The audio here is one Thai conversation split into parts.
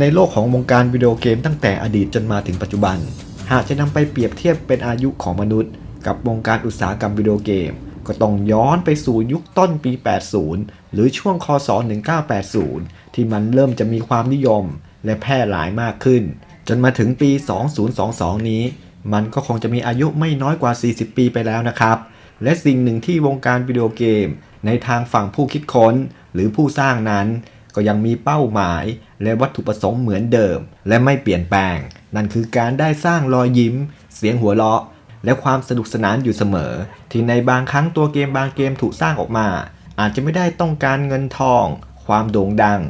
ในโลกของวงการวิดีโอเกมตั้งแต่อดีตจนมาถึงปัจจุบัน หากจะนำไปเปรียบเทียบเป็นอายุของมนุษย์ กับวงการอุตสาหกรรมวิดีโอเกม ก็ต้องย้อนไปสู่ยุคต้นปี 80 หรือช่วงคศ 1980 ที่มันเริ่มจะมีความนิยม และแพร่หลายมากขึ้น จนมาถึงปี 2022 นี้ มันก็คงจะมีอายุไม่น้อยกว่า 40 ปีไปแล้วนะครับ และสิ่งหนึ่งที่วงการวิดีโอเกม ในทางฝั่งผู้คิดค้น หรือผู้สร้างนั้น ก็ยังมีเป้าหมายและวัตถุประสงค์เหมือนเดิม และไม่เปลี่ยนแปลง นั่นคือการได้สร้างรอยยิ้ม เสียงหัวเราะ และความสนุกสนานอยู่เสมอ ที่ในบางครั้งตัวเกมบางเกมถูกสร้างออกมา อาจจะไม่ได้ต้องการเงินทอง ความโด่งดัง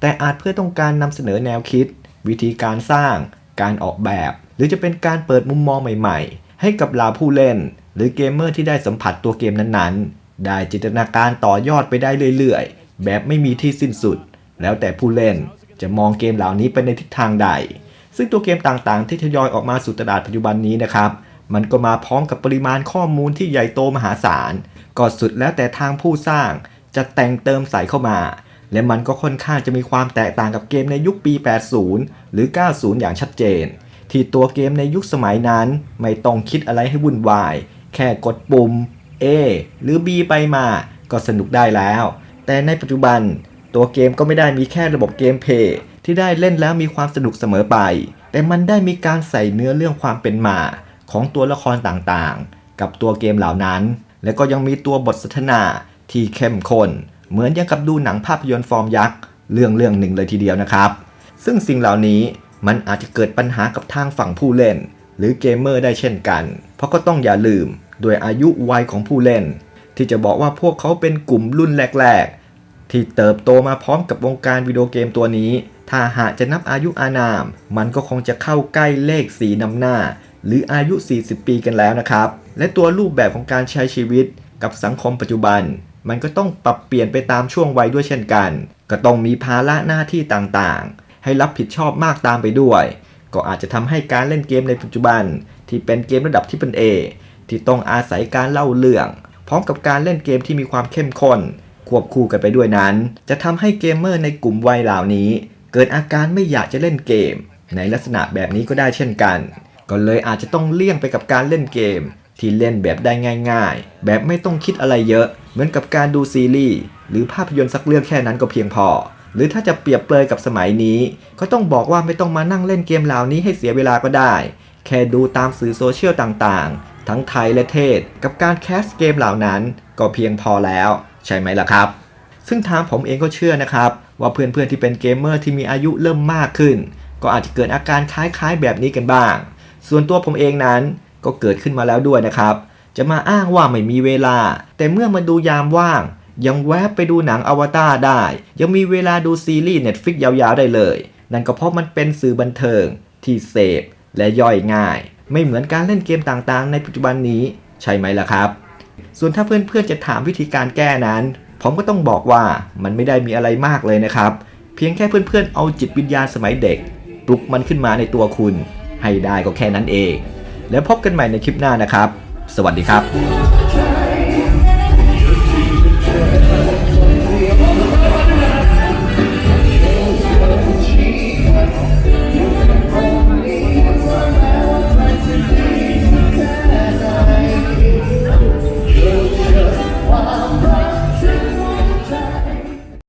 แต่อาจเพื่อต้องการนำเสนอแนวคิด วิธีการสร้าง การออกแบบ หรือจะเป็นการเปิดมุมมองใหม่ๆ ให้กับเหล่าผู้เล่น หรือเกมเมอร์ที่ได้สัมผัสตัวเกมนั้นๆ ได้จินตนาการต่อยอดไปได้เรื่อยๆ แบบไม่มีที่สิ้นสุด แล้วแต่ผู้เล่นจะมองเกมเหล่านี้ไปในทิศทางใด ซึ่งตัวเกมต่างๆ ที่ทยอยออกมาสู่ตลาดปัจจุบันนี้นะครับ มันก็มาพร้อมกับปริมาณข้อมูลที่ใหญ่โตมหาศาลก็สุดแล้วแต่ทางผู้สร้างจะแต่งเติมใส่เข้ามา และมันก็ค่อนข้างจะมีความแตกต่างกับเกมในยุคปี 80 หรือ 90 อย่างชัดเจน ที่ตัวเกมในยุคสมัยนั้น ไม่ต้องคิดอะไรให้วุ่นวาย แค่กดปุ่ม A หรือ B ไปมา ก็สนุกได้แล้ว แต่ในปัจจุบัน ตัวเกมก็ไม่ได้มีแค่ระบบเกมเพย์ที่ได้เล่นแล้วมีความสนุกเสมอไป แต่มันได้มีการใส่เนื้อเรื่องความเป็นมา ของตัวละครต่างๆ กับตัวเกมเหล่านั้น และก็ยังมีตัวบทสนทนาที่เข้มข้นเหมือนอย่างกับดูหนังภาพยนตร์ฟอร์มยักษ์เรื่องเรื่องหนึ่งเลยทีเดียวนะครับ ซึ่งสิ่งเหล่านี้มันอาจจะเกิดปัญหากับทางฝั่งผู้เล่น หรือเกมเมอร์ได้เช่นกัน เพราะก็ต้องอย่าลืม โดยอายุวัยของผู้เล่น ที่จะบอกว่าพวกเขาเป็นกลุ่มรุ่นแรกๆ ที่เติบโตมาพร้อมกับวงการวิดีโอเกมตัวนี้ ถ้าหากจะนับอายุอานาม มันก็คงจะเข้าใกล้เลขสีนำหน้า หรืออายุ 40 ปีกันแล้วนะครับ และตัวรูปแบบของการใช้ชีวิตกับสังคมปัจจุบัน มันก็ต้องปรับเปลี่ยนไปตามช่วงวัยด้วยเช่นกัน ก็ต้องมีภาระหน้าที่ต่างๆ ให้รับผิดชอบมากตามไปด้วย ก็อาจจะทำให้การเล่นเกมในปัจจุบัน ที่เป็นเกมระดับที่เป็น A ที่ต้องอาศัยการเล่าเรื่อง พร้อมกับการเล่นเกมที่มีความเข้มข้น ควบคู่กันไปด้วยนั้น จะทำให้เกมเมอร์ในกลุ่มวัยเหล่านี้ เกิดอาการไม่อยากจะเล่นเกม ในลักษณะแบบนี้ก็ได้เช่นกัน ก็เลยอาจจะต้องเลี่ยงไปกับการเล่นเกม ที่เล่นแบบได้ง่าย ๆ แบบไม่ต้องคิดอะไรเยอะ เหมือนกับการดูซีรีส์หรือภาพยนตร์สักเรื่องแค่นั้นก็เพียงพอหรือถ้าจะเปรียบเปรยกับสมัยนี้ ก็ต้องบอกว่าไม่ต้องมานั่งเล่นเกมเหล่านี้ให้เสียเวลาก็ได้ แค่ดูตามสื่อโซเชียลต่างๆ ทั้งไทยและเทศ กับการแคสเกมเหล่านั้น ก็เพียงพอแล้ว ใช่ไหมล่ะครับ ซึ่งทางผมเองก็เชื่อนะครับ ว่าเพื่อนๆที่เป็นเกมเมอร์ที่มีอายุเริ่มมากขึ้น ก็อาจจะเกิดอาการคล้ายๆแบบนี้กันบ้าง ส่วนตัวผมเองนั้นก็เกิดขึ้นมาแล้วด้วยนะครับ จะมาอ้างว่าไม่มีเวลา แต่เมื่อมาดูยามว่าง ยังแวบไปดูหนังอวตารได้ ยังมีเวลาดูซีรีส์ Netflix ยาวๆได้เลย นั่นก็เพราะมันเป็นสื่อบันเทิงที่เสพ และย่อยง่าย ไม่เหมือนการเล่นเกมต่างๆ ในปัจจุบันนี้ใช่ไหมล่ะครับ ส่วนถ้าเพื่อนๆจะถามวิธีการแก้นั้น ผมก็ต้องบอกว่ามันไม่ได้มีอะไรมากเลยนะครับ เพียงแค่เพื่อนๆ เอาจิตวิญญาณสมัยเด็ก ปลุกมันขึ้นมาในตัวคุณ ให้ได้ก็แค่นั้นเอง แล้วพบกันใหม่ในคลิปหน้านะครับ สวัสดีครับ